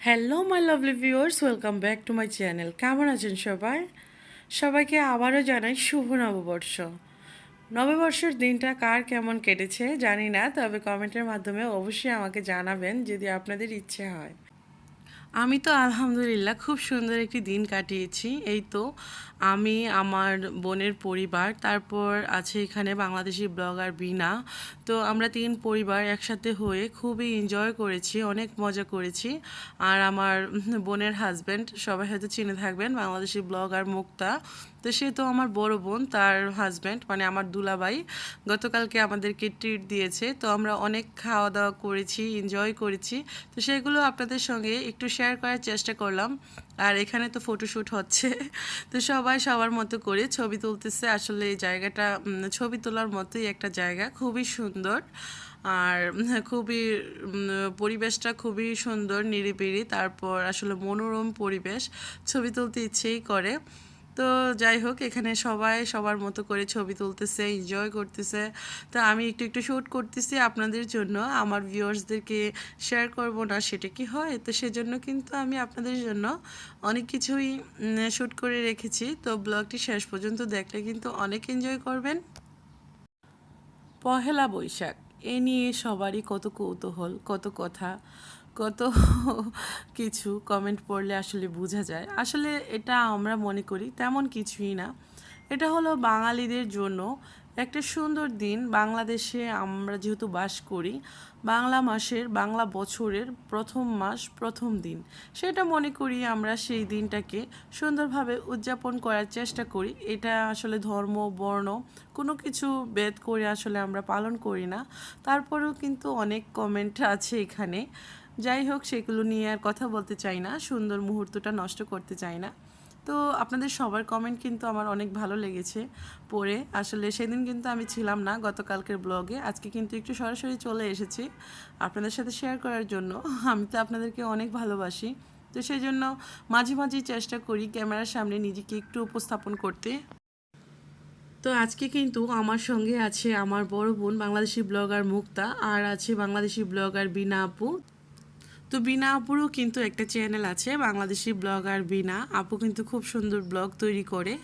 Hello my lovely viewers welcome back to my channel কেমন আছেন সবাই? সবাইকে আবারও জানাই শুভ নববর্ষ। নববর্ষের দিনটা কার কেমন কেটেছে জানি না, তবে কমেন্টের মাধ্যমে অবশ্যই আমাকে জানাবেন যদি আপনাদের ইচ্ছে হয়। আমি তো আলহামদুলিল্লাহ খুব সুন্দর একটি দিন কাটিয়েছি। এই তো আমি, আমার বোনের পরিবার, তারপর আছে এখানে বাংলাদেশি ব্লগার বিনা তো আমরা তিন পরিবার একসাথে হয়ে খুবই এনজয় করেছি, অনেক মজা করেছি। আর আমার বোনের হাজব্যান্ড সবাই হয়তো চিনে থাকবেন, বাংলাদেশি ব্লগার মুক্তা। তো সে তো আমার বড় বোন, তার হাজব্যান্ড মানে আমার দুলাভাই। গতকালকে আমাদেরকে ট্রিট দিয়েছে, তো আমরা অনেক খাওয়া দাওয়া করেছি এনজয় করেছি। তো সেগুলো আপনাদের সঙ্গে একটু শেয়ার করার চেষ্টা করলাম। আর এখানে তো ফটোশ্যুট হচ্ছে। তো সবাই সবার মতো করে ছবি তুলতেছে। আসলে এই জায়গাটা ছবি তোলার মতোই একটা জায়গা, খুবই সুন্দর। আর, খুবই পরিবেশটা খুবই সুন্দর নিরিবিড়ি তারপর আসলে মনোরম পরিবেশ। ছবি তুলতে ইচ্ছেই করে। তো যাই হোক, এখানে সবাই সবার মতো করে ছবি তুলতেছে এনজয় করতেছে। তো আমি একটু একটু শ্যুট করতেছি আপনাদের জন্য। আমার ভিউয়ার্সদেরকে শেয়ার করব না সেটা কি হয়, তো সেজন্য কিন্তু আমি আপনাদের জন্য অনেক কিছুই শ্যুট করে রেখেছি। তো ব্লগটি শেষ পর্যন্ত দেখলে কিন্তু অনেক এনজয় করবেন। পহেলা বৈশাখ, এ নিয়ে সবারই কত কৌতূহল, কত কথা। কত কিছু কমেন্ট পড়লে আসলে বোঝা যায়। আসলে এটা আমরা মনে করি তেমন কিছুই না। এটা হলো বাঙালিদের জন্য একটা সুন্দর দিন। বাংলাদেশে আমরা যেহেতু বাস করি, বাংলা মাসের, বাংলা বছরের প্রথম মাস, প্রথম দিন। সেটা মনে করি আমরা সেই দিনটাকে সুন্দরভাবে উদযাপন করার চেষ্টা করি। এটা আসলে ধর্ম, বর্ণ কোনো কিছু বেদ করে আসলে আমরা পালন করি না। তারপরেও কিন্তু অনেক কমেন্ট আছে এখানে। যাই হোক, সেগুলো নিয়ে আর কথা বলতে চাই না। সুন্দর মুহূর্তটা নষ্ট করতে চাই না। তো আপনাদের সবার কমেন্ট কিন্তু আমার অনেক ভালো লেগেছে পড়ে। আসলে সেদিন কিন্তু আমি ছিলাম না গতকালকের ব্লগে আজকে কিন্তু একটু সরাসরি চলে এসেছি আপনাদের সাথে শেয়ার করার জন্য। আমি তো আপনাদেরকে অনেক ভালোবাসি। তো সেই জন্য মাঝে মাঝেই চেষ্টা করি ক্যামেরার সামনে নিজেকে একটু উপস্থাপন করতে। তো আজকে কিন্তু আমার সঙ্গে আছে আমার বড় বোন বাংলাদেশি ব্লগার মুক্তা, আর আছে বাংলাদেশি ব্লগার বিনা আপু। তো বিনা আপুরও কিন্তু একটা চ্যানেল আছে, বাংলাদেশি ব্লগার বিনা। আপু কিন্তু খুব সুন্দর ব্লগ তৈরি করে।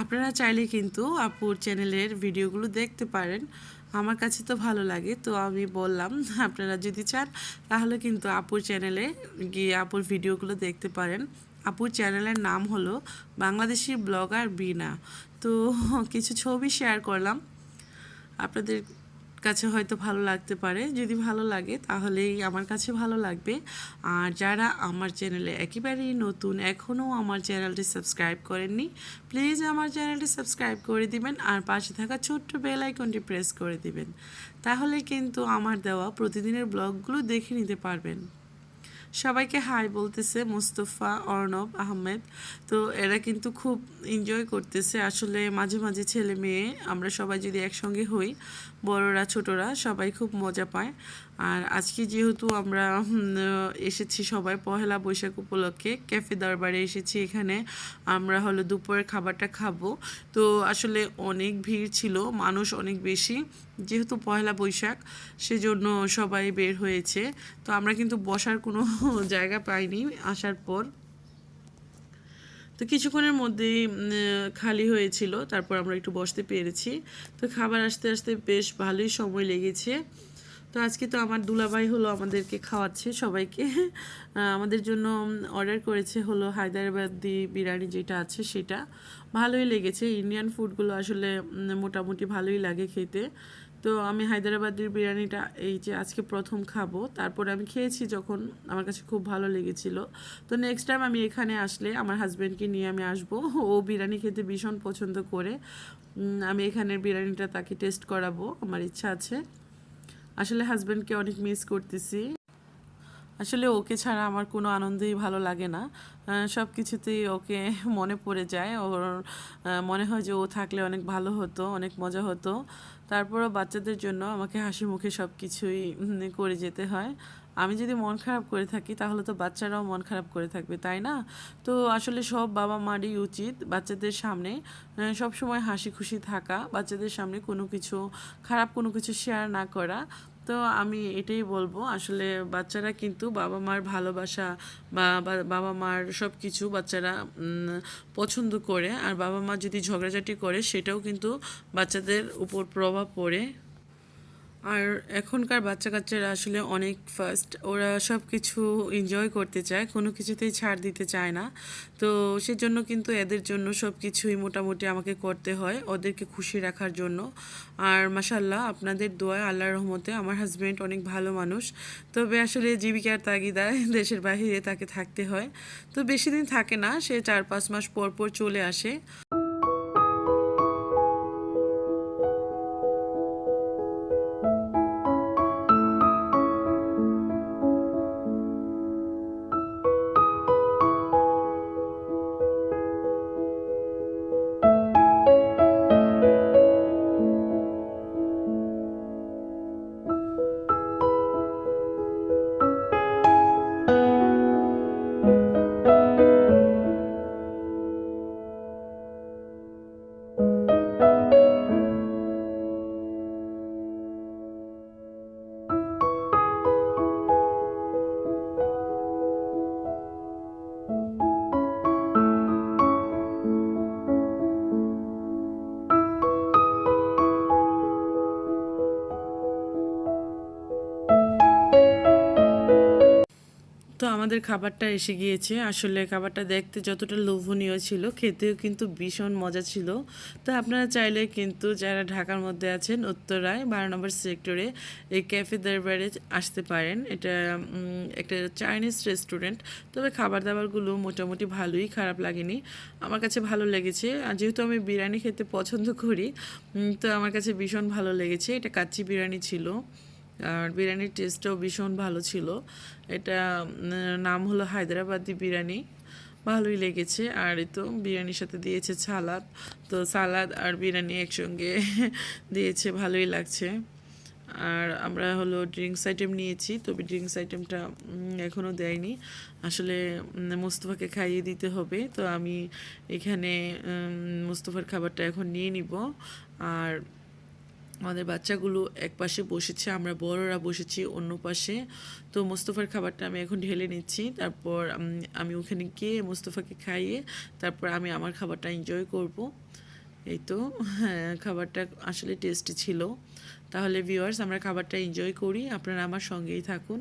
আপনারা চাইলে কিন্তু আপুর চ্যানেলের ভিডিওগুলো দেখতে পারেন। আমার কাছে তো ভালো লাগে, তো আমি বললাম, আপনারা যদি চান, তাহলে কিন্তু আপুর চ্যানেলে গিয়ে আপুর ভিডিওগুলো দেখতে পারেন। আপুর চ্যানেলের নাম হলো বাংলাদেশি ব্লগার বিনা। তো কিছু ছবি শেয়ার করলাম। আপনাদের কাছে হয়তো ভালো লাগতে পারে। যদি ভালো লাগে, তাহলেই আমার কাছে ভালো লাগবে। আর যারা আমার চ্যানেলে একেবারেই নতুন, এখনও আমার চ্যানেলটি সাবস্ক্রাইব করেননি, প্লিজ আমার চ্যানেলটি সাবস্ক্রাইব করে দিবেন আর পাশে থাকা ছোট্ট বেল আইকনটি প্রেস করে দিবেন। তাহলে কিন্তু আমার দেওয়া প্রতিদিনের ব্লগগুলো দেখে নিতে পারবেন। সবাইকে হাই বলতেছে মুস্তফা, অর্ণব, আহমেদ। তো এরা কিন্তু খুব এনজয় করতেছে। আসলে মাঝে মাঝে ছেলে মেয়ে, আমরা সবাই যদি একসঙ্গে হই, বড়রা, ছোটরা, সবাই খুব মজা পায়। আর আজকে যেহেতু আমরা এসেছি সবাই পহেলা বৈশাখ উপলক্ষে, ক্যাফে দরবারে এসেছি এখানে, আমরা হলো দুপুরের খাবারটা খাব। তো আসলে অনেক ভিড় ছিল, মানুষ অনেক বেশি, যেহেতু পহেলা বৈশাখ, সেজন্য সবাই বের হয়েছে। তো আমরা কিন্তু বসার কোনো জায়গা পাইনি আসার পর। তো কিছুক্ষণের মধ্যেই খালি হয়েছিল, তারপর আমরা একটু বসতে পেরেছি। তো খাবার আসতে আসতে বেশ ভালোই সময় লেগেছে। তো আজকে তো আমার দুলাভাই হলো আমাদেরকে খাওয়াচ্ছে সবাইকে। আমাদের জন্য অর্ডার করেছে হলো হায়দ্রাবাদি বিরিয়ানি যেটা আছে সেটা। ভালোই লেগেছে ইন্ডিয়ান ফুডগুলো আসলে মোটামুটি ভালোই লাগে খেতে। তো আমি হায়দ্রাবাদের বিরিয়ানিটা এই যে আজকে প্রথম খাব, তারপর আমি খেয়েছি যখন আমার কাছে খুব ভালো লেগেছিল। তো নেক্সট টাইম আমি এখানে আসলে আমার হাজব্যান্ডকে নিয়ে আমি আসব, ও বিরিয়ানি খেতে ভীষণ পছন্দ করে। আমি এখানের বিরিয়ানিটা তাকে টেস্ট করাবো, আমার ইচ্ছা আছে। আসলে হাজব্যান্ডকে অনেক মিস করতেছি। আসলে ওকে ছাড়া আমার কোনো আনন্দই ভালো লাগে না। সব কিছুতেই ওকে মনে পড়ে যায়। ওর মনে হয় যে ও থাকলে অনেক ভালো হতো, অনেক মজা হতো। তারপরও বাচ্চাদের জন্য আমাকে হাসি মুখে সব কিছুই করে যেতে হয়। আমি যদি মন খারাপ করে থাকি, তাহলে তো বাচ্চারাও মন খারাপ করে থাকবে, তাই না? তো আসলে সব বাবা মারই উচিত বাচ্চাদের সামনে। সব সময় হাসি খুশি থাকা, বাচ্চাদের সামনে কোনো কিছু খারাপ, কোনো কিছু শেয়ার না করা। তো আমি এটাই বলব, আসলে বাচ্চারা কিন্তু বাবা মার ভালোবাসা বা বাবা মার সব কিছু বাচ্চারা পছন্দ করে। আর বাবা মা যদি ঝগড়াঝাটি করে, সেটাও কিন্তু বাচ্চাদের উপর প্রভাব পড়ে। আর এখনকার বাচ্চা কাচ্চারা আসলে অনেক ফার্স্ট ওরা সব কিছু এনজয় করতে চায়, কোনো কিছুতেই ছাড় দিতে চায় না। তো সেজন্য কিন্তু এদের জন্য সব কিছুই মোটামুটি আমাকে করতে হয়, ওদেরকে খুশি রাখার জন্য। আর মাসাল্লাহ আপনাদের দোয়ায় আল্লাহর রহমতে আমার হাজব্যান্ড অনেক ভালো মানুষ। তবে আসলে জীবিকার তাগিদায় দেশের বাইরে তাকে থাকতে হয়। তো বেশি দিন থাকে না, সে চার পাঁচ মাস পর পর চলে আসে। আমাদের খাবারটা এসে গিয়েছে। আসলে খাবারটা দেখতে যতটা লোভনীয় ছিল, খেতেও কিন্তু ভীষণ মজা ছিল। তো আপনারা চাইলে কিন্তু যারা ঢাকার মধ্যে আছেন উত্তরায় বারো নম্বর সেক্টরে এই ক্যাফে দরবারে আসতে পারেন। এটা একটা চাইনিজ রেস্টুরেন্ট। তবে খাবার দাবারগুলো মোটামুটি ভালোই খারাপ লাগেনি। আমার কাছে ভালো লেগেছে। আর যেহেতু আমি বিরিয়ানি খেতে পছন্দ করি তো আমার কাছে ভীষণ ভালো লেগেছে। এটা কাচ্চি বিরিয়ানি ছিল। আর বিরিয়ানির টেস্টটাও ভীষণ ভালো ছিল। এটা নাম হলো হায়দ্রাবাদি বিরিয়ানি। ভালোই লেগেছে। আর তো বিরিয়ানির সাথে দিয়েছে সালাদ। তো সালাদ আর বিরিয়ানি একসঙ্গে দিয়েছে, ভালোই লাগছে। আর আমরা হলো ড্রিঙ্কস আইটেম নিয়েছি। তবে ড্রিঙ্কস আইটেমটা এখনও দেয়নি। আসলে মুস্তফাকে খাইয়ে দিতে হবে। তো আমি এখানে মুস্তফার খাবারটা এখন নিয়ে নিব। আর আমাদের বাচ্চাগুলো এক পাশে বসেছে, আমরা বড়রা বসেছি অন্য পাশে। তো মোস্তফার খাবারটা আমি এখন ঢেলে নিচ্ছি, তারপর আমি ওখানে গিয়ে মোস্তফাকে খাইয়ে তারপর আমি আমার খাবারটা এনজয় করব। এই তো হ্যাঁ খাবারটা আসলে টেস্টি ছিল। তাহলে ভিউয়ার্স আমরা খাবারটা এনজয় করি, আপনারা আমার সঙ্গেই থাকুন।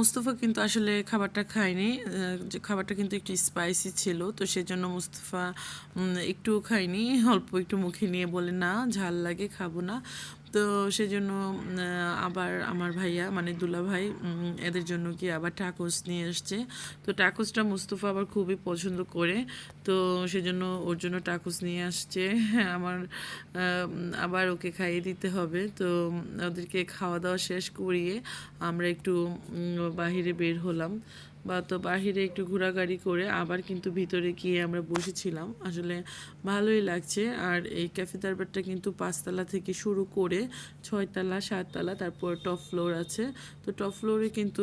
মুস্তফা কিন্তু আসলে খাবারটা খায়নি খাবারটা কিন্তু একটু স্পাইসি ছিল, তো সেজন্য মুস্তফা একটু খায়নি, অল্প একটু মুখে নিয়ে বলে, না, ঝাল লাগে, খাব না। তো সেজন্য আবার আমার ভাইয়া মানে দুলা ভাই এদের জন্য কি আবার টাকোস নিয়ে এসছে। তো টাকোসটা মুস্তফা আবার খুবই পছন্দ করে। তো সেজন্য ওর জন্য টাকোস নিয়ে আসছে। আমার আবার ওকে খাইয়ে দিতে হবে। তো ওদেরকে খাওয়া দাওয়া শেষ করিয়ে আমরা একটু বাহিরে বের হলাম। বা তো বাহিরে একটু ঘোরাঘুরি করে আবার কিন্তু ভিতরে গিয়ে আমরা বসেছিলাম। আসলে ভালোই লাগছে। আর এই ক্যাফে দারবারটা কিন্তু পাঁচতলা থেকে শুরু করে ছয়তলা, সাততলা, তারপর টপ ফ্লোর আছে। তো টপ ফ্লোরে কিন্তু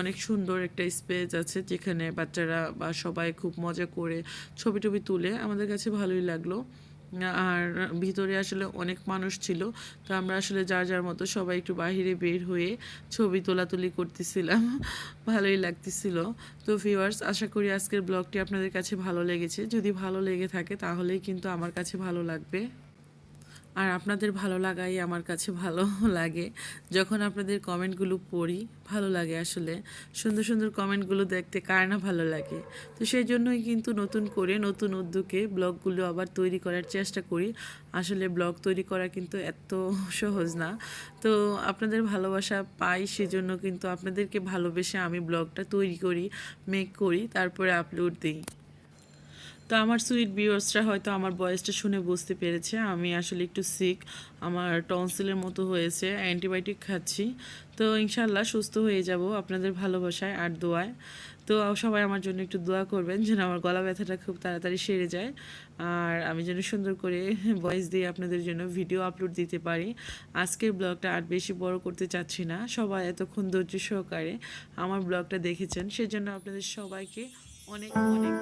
অনেক সুন্দর একটা স্পেস আছে যেখানে বাচ্চারা বা সবাই খুব মজা করে ছবি টবি তুলে। আমাদের কাছে ভালোই লাগল। আর ভিতরে আসলে অনেক মানুষ ছিল, তো আমরা আসলে যার যার মতো সবাই একটু বাহিরে বের হয়ে ছবি তোলাতুলি করতেছিলাম, ভালোই লাগতেছিল। তো ভিউয়ার্স আশা করি আজকের ব্লগটি আপনাদের কাছে ভালো লেগেছে। যদি ভালো লেগে থাকে তাহলেই কিন্তু আমার কাছে ভালো লাগবে। আর আপনাদের ভালো লাগাই আমার কাছে ভালো লাগে। যখন আপনাদের কমেন্টগুলো পড়ি, ভালো লাগে আসলে। সুন্দর সুন্দর কমেন্টগুলো দেখতে কার না ভালো লাগে। তো সেই জন্যই কিন্তু নতুন করে, নতুন উদ্যোগে ব্লগগুলো আবার তৈরি করার চেষ্টা করি। আসলে ব্লগ তৈরি করা কিন্তু এত সহজ না। তো আপনাদের ভালোবাসা পাই, সেজন্য কিন্তু আপনাদেরকে ভালোবেসে আমি ব্লগটা তৈরি করি মেক করি, তারপরে আপলোড দিই। তো আমার সুইট ভিউয়ার্সরা হয়তো আমার বয়সটা শুনে বুঝতে পেরেছে। আমি আসলে একটু সিক আমার টনসিলের মতো হয়েছে অ্যান্টিবায়োটিক খাচ্ছি। তো ইনশাল্লাহ সুস্থ হয়ে যাব আপনাদের ভালোবাসায় আর দোয়ায়। তো সবাই আমার জন্য একটু দোয়া করবেন যেন আমার গলা ব্যথাটা খুব তাড়াতাড়ি সেরে যায়। আর আমি যেন সুন্দর করে ভয়েস দিয়ে আপনাদের জন্য ভিডিও আপলোড দিতে পারি। আজকের ব্লগটা আর বেশি বড় করতে চাচ্ছি না। সবাই এতক্ষণ ধৈর্য সহকারে আমার ব্লগটা দেখেছেন। সেজন্য আপনাদের সবাইকে অনেক অনেক